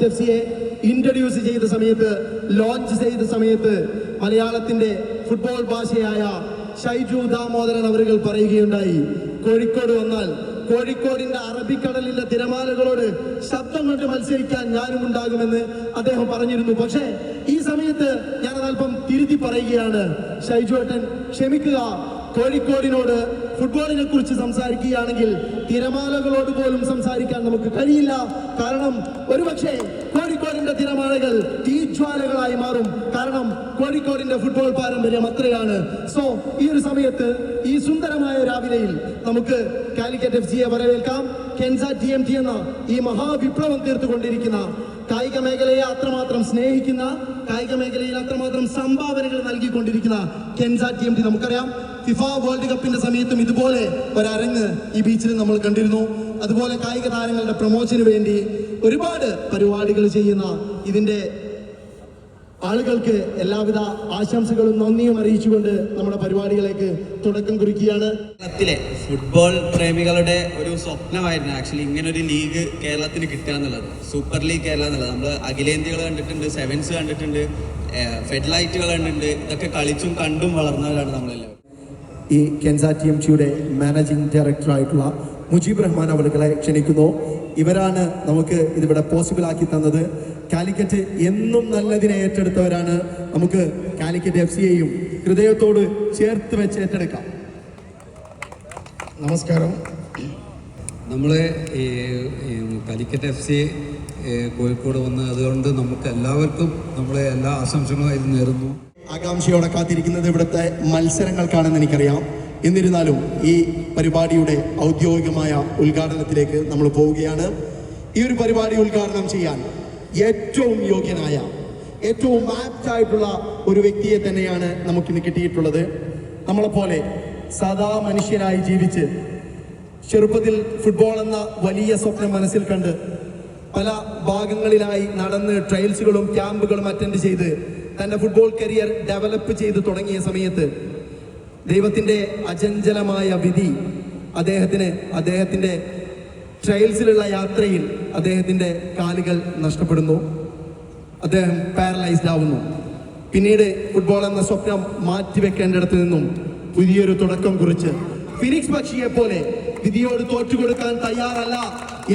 Calicut F സിയെ introduce ചെയ്ത സമയത്ത് ലോഞ്ച് ചെയ്ത സമയത്ത് മലയാളത്തിന്റെ ഫുട്ബോൾ ഭാഷയായ ഷൈജു ദാമോദരൻ അവരുകൾ പറയുകയുണ്ടായി. കോഴിക്കോട് വന്നാൽ കോഴിക്കോടിന്റെ അറബിക്കടലിന്റെ തിരമാലകളോട് ശബ്ദം കൊണ്ട് മത്സരിക്കാൻ ഞാനും ഉണ്ടാകുമെന്ന് അദ്ദേഹം പറഞ്ഞിരുന്നു. പക്ഷേ ഈ സമയത്ത് ഞാൻ അതൽപ്പം തിരുത്തി പറയുകയാണ്. ഷൈജു ഏട്ടൻ ക്ഷമിക്കുക കോഴിക്കോടിനോട് ഫുട്ബോളിനെ കുറിച്ച് സംസാരിക്കുകയാണെങ്കിൽ തിരമാലകളോട് പോലും സംസാരിക്കാൻ നമുക്ക് കഴിയില്ല. കാരണം ഒരുപക്ഷെ കോഴിക്കോടിന്റെ തിരമാലകൾ തീജ്വാലകളായി മാറും. കാരണം കോഴിക്കോടിന്റെ ഫുട്ബോൾ പാരമ്പര്യം അത്രയാണ്. സോ ഈ ഒരു സമയത്ത് ഈ സുന്ദരമായ രാവിലെയിൽ നമുക്ക് കാലിക്കറ്റ് എഫ് സിയെ വരവേൽക്കാം. കെൻസ ടി എം ടി എന്ന ഈ മഹാവിപ്ലവം തീർത്തുകൊണ്ടിരിക്കുന്ന കായിക മേഖലയെ അത്രമാത്രം സ്നേഹിക്കുന്ന കായിക മേഖലയിൽ അത്രമാത്രം സംഭാവനകൾ നൽകിക്കൊണ്ടിരിക്കുന്ന കെൻസ ടി എം ടി നമുക്കറിയാം. ഫിഫ വേൾഡ് കപ്പിന്റെ സമയത്തും ഇതുപോലെ ഒരരങ്ങ് ഈ ബീച്ചിൽ നമ്മൾ കണ്ടിരുന്നു. അതുപോലെ കായിക താരങ്ങളുടെ പ്രൊമോഷന് വേണ്ടി ഒരുപാട് പരിപാടികൾ ചെയ്യുന്ന ഇതിന്റെ ആളുകൾക്ക് എല്ലാവിധ ആശംസകളും നന്ദിയും അറിയിച്ചുകൊണ്ട് നമ്മുടെ പരിപാടികളേക്ക് തുടക്കം കുറിക്കുകയാണ്. കേരളത്തിലെ ഫുട്ബോൾ പ്രേമികളുടെ ഒരു സ്വപ്നമായിരുന്നു ആക്ച്വലി ഇങ്ങനെ ഒരു ലീഗ് കേരളത്തിന് കിട്ടുക എന്നുള്ളത്. സൂപ്പർ ലീഗ് കേരള എന്നുള്ളത്. നമ്മൾ അഖിലേന്ത്യകൾ കണ്ടിട്ടുണ്ട് സെവൻസ് കണ്ടിട്ടുണ്ട് ഫെഡ്ലൈറ്റുകൾ കണ്ടിട്ടുണ്ട്. ഇതൊക്കെ കളിച്ചും കണ്ടും വളർന്നവരാണ് നമ്മളെല്ലാവരും. ഈ കെൻസ ടി എം ടിയുടെ മാനേജിംഗ് ഡയറക്ടറായിട്ടുള്ള മുജീബ് റഹ്മാൻ അവളുകളെ ക്ഷണിക്കുന്നു. ഇവരാണ് നമുക്ക് ഇതിവിടെ പോസിബിൾ ആക്കി തന്നത്. കാലിക്കറ്റ് എന്നും നല്ലതിനെ ഏറ്റെടുത്തവരാണ്. നമുക്ക് കാലിക്കറ്റ് എഫ് സിയെയും ഹൃദയത്തോട് ചേർത്ത് വെച്ച് ഏറ്റെടുക്കാം. നമസ്കാരം. നമ്മൾ ഈ കാലിക്കറ്റ് എഫ് സി കോഴിക്കോട് വന്ന് അതുകൊണ്ട് നമുക്ക് എല്ലാവർക്കും നമ്മളെ എല്ലാ ആശംസകളും അതിൽ നേരുന്നു. ആകാംക്ഷയോടെ കാത്തിരിക്കുന്നത് ഇവിടുത്തെ മത്സരങ്ങൾക്കാണെന്ന് എനിക്കറിയാം. എന്നിരുന്നാലും ഈ പരിപാടിയുടെ ഔദ്യോഗികമായ ഉദ്ഘാടനത്തിലേക്ക് നമ്മൾ പോവുകയാണ്. ഈ ഒരു പരിപാടി ഉദ്ഘാടനം ചെയ്യാൻ ഏറ്റവും യോഗ്യനായ ഏറ്റവും ആപ്റ്റ് ആയിട്ടുള്ള ഒരു വ്യക്തിയെ തന്നെയാണ് നമുക്കിന്ന് കിട്ടിയിട്ടുള്ളത്. നമ്മളെപ്പോലെ സദാ മനുഷ്യനായി ജീവിച്ച് ചെറുപ്പത്തിൽ ഫുട്ബോൾ എന്ന വലിയ സ്വപ്നം മനസ്സിൽ കണ്ട് പല ഭാഗങ്ങളിലായി നടന്ന് ട്രയൽസുകളും ക്യാമ്പുകളും അറ്റൻഡ് ചെയ്ത് തന്റെ ഫുട്ബോൾ കരിയർ ഡെവലപ്പ് ചെയ്ത് തുടങ്ങിയ സമയത്ത് ദൈവത്തിന്റെ അചഞ്ചലമായ വിധി അദ്ദേഹത്തിന് അദ്ദേഹത്തിന്റെ ട്രയൽസിലുള്ള യാത്രയിൽ അദ്ദേഹത്തിന്റെ കാലുകൾ നഷ്ടപ്പെടുന്നു. അദ്ദേഹം പാരലൈസ്ഡ് ആവുന്നു. പിന്നീട് ഫുട്ബോൾ എന്ന സ്വപ്നം മാറ്റിവെക്കേണ്ടിടത്ത് നിന്നും പുതിയൊരു തുടക്കം കുറിച്ച് ഫിനിക്സ് പക്ഷിയെ പോലെ വിധിയോട് തോറ്റുകൊടുക്കാൻ തയ്യാറല്ല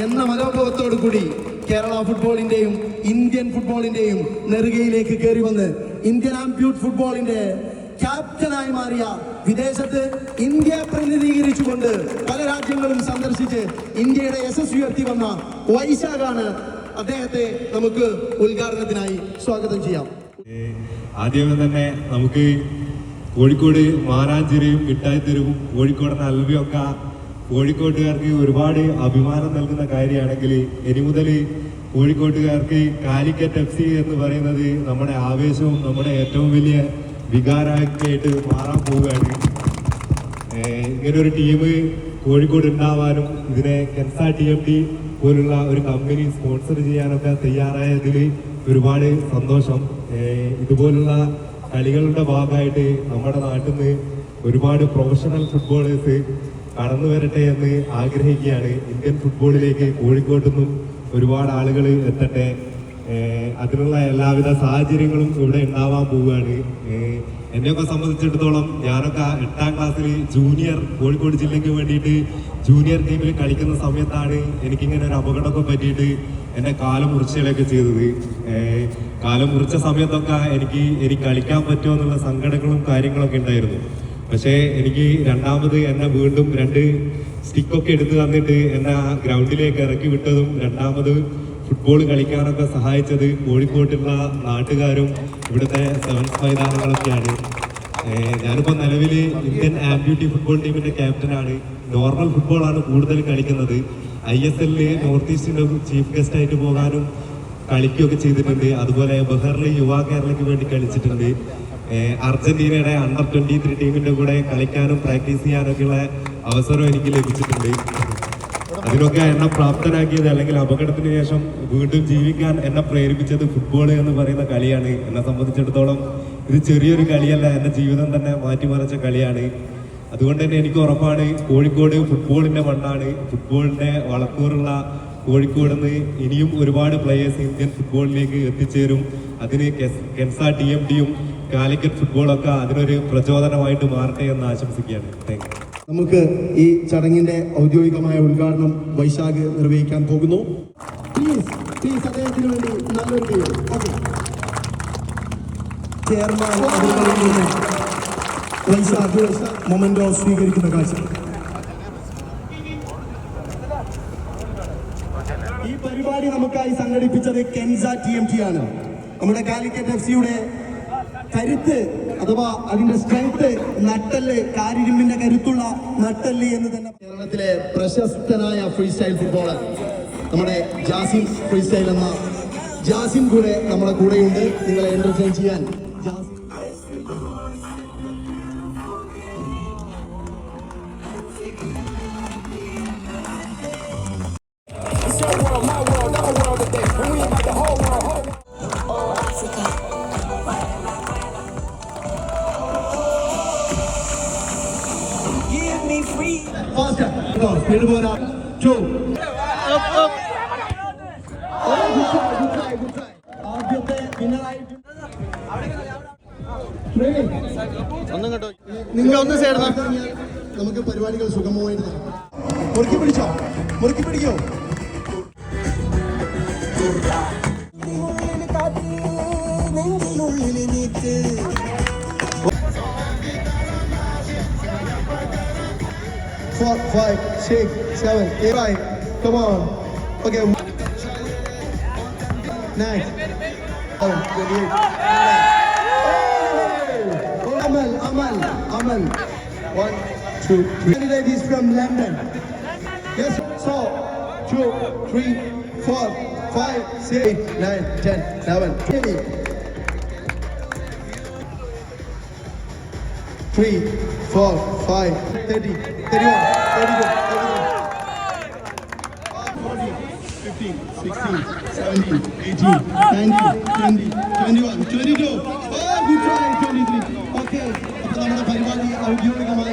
എന്ന മനോഭാവത്തോടു കൂടി കേരള ഫുട്ബോളിന്റെയും ഇന്ത്യൻ ഫുട്ബോളിന്റെയും നെറുകയിലേക്ക് കയറി വന്ന് ഇന്ത്യൻ ആംപ്യൂട്ട് ഫുട്ബോളിന്റെ ക്യാപ്റ്റനായി മാറിയ വിദേശത്ത് ഇന്ത്യ പ്രതിനിധീകരിച്ചുകൊണ്ട് പല രാജ്യങ്ങളും സന്ദർശിച്ച് ഇന്ത്യയുടെ യശസ് ഉയർത്തി വന്ന വൈശാഖാണ് അദ്ദേഹത്തെ നമുക്ക് ഉദ്ഘാടനത്തിനായി സ്വാഗതം ചെയ്യാം. ആദ്യമേ തന്നെ നമുക്ക് കോഴിക്കോട് മാനാഞ്ചിരിയും മിഠായിത്തെരുവും കോഴിക്കോടൻ അൽവിയൊക്കെ കോഴിക്കോട്ടുകാർക്ക് ഒരുപാട് അഭിമാനം നൽകുന്ന കാര്യമാണെങ്കിൽ ഇനി മുതൽ കോഴിക്കോട്ടുകാർക്ക് കാലിക്കറ്റ് എഫ് സി എന്ന് പറയുന്നത് നമ്മുടെ ആവേശവും നമ്മുടെ ഏറ്റവും വലിയ വികാരമായിട്ട് മാറാൻ പോവുകയാണ്. ഇങ്ങനൊരു ടീം കോഴിക്കോട് ഉണ്ടാവാനും ഇതിനെ കെൻസ ടി എം ടി പോലുള്ള ഒരു കമ്പനി സ്പോൺസർ ചെയ്യാനൊക്കെ തയ്യാറായതിൽ ഒരുപാട് സന്തോഷം. ഇതുപോലുള്ള കളികളുടെ ഭാഗമായിട്ട് നമ്മുടെ നാട്ടിൽ നിന്ന് ഒരുപാട് പ്രൊഫഷണൽ ഫുട്ബോളേഴ്സ് കടന്നു വരട്ടെ എന്ന് ആഗ്രഹിക്കുകയാണ്. ഇന്ത്യൻ ഫുട്ബോളിലേക്ക് കോഴിക്കോട്ടു നിന്നും ഒരുപാട് ആളുകൾ എത്തട്ടെ. അതിനുള്ള എല്ലാവിധ സാഹചര്യങ്ങളും ഇവിടെ ഉണ്ടാവാൻ പോവുകയാണ്. എന്നെയൊക്കെ സംബന്ധിച്ചിടത്തോളം ഞാനൊക്കെ എട്ടാം ക്ലാസ്സിൽ ജൂനിയർ കോഴിക്കോട് ജില്ലയ്ക്ക് വേണ്ടിയിട്ട് ജൂനിയർ ടീമിൽ കളിക്കുന്ന സമയത്താണ് എനിക്കിങ്ങനെ ഒരു അപകടമൊക്കെ പറ്റിയിട്ട് എന്നെ കാലം മുറിച്ചുകളൊക്കെ ചെയ്തത്. കാലം മുറിച്ച സമയത്തൊക്കെ എനിക്ക് എനിക്ക് കളിക്കാൻ പറ്റുമോ എന്നുള്ള സങ്കടങ്ങളും കാര്യങ്ങളൊക്കെ ഉണ്ടായിരുന്നു. പക്ഷേ എനിക്ക് രണ്ടാമത് എന്നെ വീണ്ടും രണ്ട് സ്റ്റിക്കൊക്കെ എടുത്തു തന്നിട്ട് എന്നെ ഗ്രൗണ്ടിലേക്ക് ഇറക്കി വിട്ടതും രണ്ടാമത് ഫുട്ബോൾ കളിക്കാനൊക്കെ സഹായിച്ചത് കോഴിക്കോട്ടുള്ള നാട്ടുകാരും ഇവിടുത്തെ സെവൻസ് മൈതാനങ്ങളൊക്കെയാണ്. ഞാനിപ്പോൾ ഞാനിപ്പോ നിലവിൽ ഇന്ത്യൻ ആംബ്യൂട്ടി ഫുട്ബോൾ ടീമിന്റെ ക്യാപ്റ്റനാണ്. നോർമൽ ഫുട്ബോളാണ് കൂടുതൽ കളിക്കുന്നത്. ഐ എസ് എല്ലിൽ നോർത്ത് ഈസ്റ്റിന്റെ ചീഫ് ഗസ്റ്റായിട്ട് പോകാനും കളിക്കുകയൊക്കെ ചെയ്തിട്ടുണ്ട്. അതുപോലെ ബഹറിൽ യുവാ കേരളയ്ക്ക് വേണ്ടി കളിച്ചിട്ടുണ്ട്. അർജന്റീനയുടെ അണ്ടർ ട്വന്റി ത്രീ ടീമിന്റെ കൂടെ കളിക്കാനും പ്രാക്ടീസ് ചെയ്യാനൊക്കെയുള്ള അവസരം എനിക്ക് ലഭിച്ചിട്ടുണ്ട്. അതിനൊക്കെ എന്നെ പ്രാപ്തനാക്കിയത് അല്ലെങ്കിൽ അപകടത്തിന് ശേഷം വീണ്ടും ജീവിക്കാൻ എന്നെ പ്രേരിപ്പിച്ചത് ഫുട്ബോൾ എന്ന് പറയുന്ന കളിയാണ്. എന്നെ സംബന്ധിച്ചിടത്തോളം ഇത് ചെറിയൊരു കളിയല്ല എന്റെ ജീവിതം തന്നെ മാറ്റിമറിച്ച കളിയാണ്. അതുകൊണ്ട് തന്നെ എനിക്ക് ഉറപ്പാണ് കോഴിക്കോട് ഫുട്ബോളിന്റെ മണ്ണാണ്. ഫുട്ബോളിന്റെ വളക്കൂറുള്ള കോഴിക്കോട് നിന്ന് ഇനിയും ഒരുപാട് പ്ലെയേഴ്സ് ഇന്ത്യൻ ഫുട്ബോളിലേക്ക് എത്തിച്ചേരും. അതിന് കെൻസ ടി എം ഡിയും കാലിക്കറ്റ് ഫുട്ബോളൊക്കെ അതിനൊരു പ്രചോദനമായിട്ട് മാറട്ടെ എന്ന് ആശംസിക്കുകയാണ്. താങ്ക് നമുക്ക് ഈ ചടങ്ങിന്റെ ഔദ്യോഗികമായ ഉദ്ഘാടനം വൈശാഖ് നിർവഹിക്കാൻ പോകുന്നു. സ്വീകരിക്കുന്ന കാഴ്ച. ഈ പരിപാടി നമുക്കായി സംഘടിപ്പിച്ചത് കെൻസ ടി എം ടി ആണ്. നമ്മുടെ കാലിക്കറ്റ് എഫ് സിയുടെ കരുത്ത് അഥവാ അതിന്റെ സ്ട്രെങ്ത് നട്ടൽ കാരിരുമ്പിന്റെ കരുത്തുള്ള നട്ടൽ എന്ന് തന്നെ കേരളത്തിലെ പ്രശസ്തനായ ഫ്രീ സ്റ്റൈൽ ഫുട്ബോളർ നമ്മുടെ ജാസിം ഫ്രീ സ്റ്റൈൽ എന്ന ജാസിം കൂടെ നമ്മുടെ കൂടെയുണ്ട്. നിങ്ങളെ എന്റർടൈൻ ചെയ്യാൻ Jasim Free. Faster. Go. Speed. Two. Oh, try, good try. ആദ്യത്തെ വിന്നറായിട്ട് നിങ്ങൾ ഒന്ന് സൈഡ് നമുക്ക് പരിപാടികൾ സുഗമമായിട്ട്. മുറുക്കി പിടിച്ചോ മുറുക്കി പിടിക്കോ four, five, six, seven, eight, five. Come on. Okay. Nine. Oh, 28. Oh, Amal, Amal, Amal. One, two, three. Candidate is from London. Yes, so, two, three, four, five, six, eight, nine, ten, eleven, twenty. three, four, five, 30, 31, 32, 31, 40, 15, 16, 17, 18, 19, 20, 21, 22. Oh, good try, 23. Okay, അപ്പോൾ നമ്മുടെ പരിപാടി ഔദ്യോഗികമായി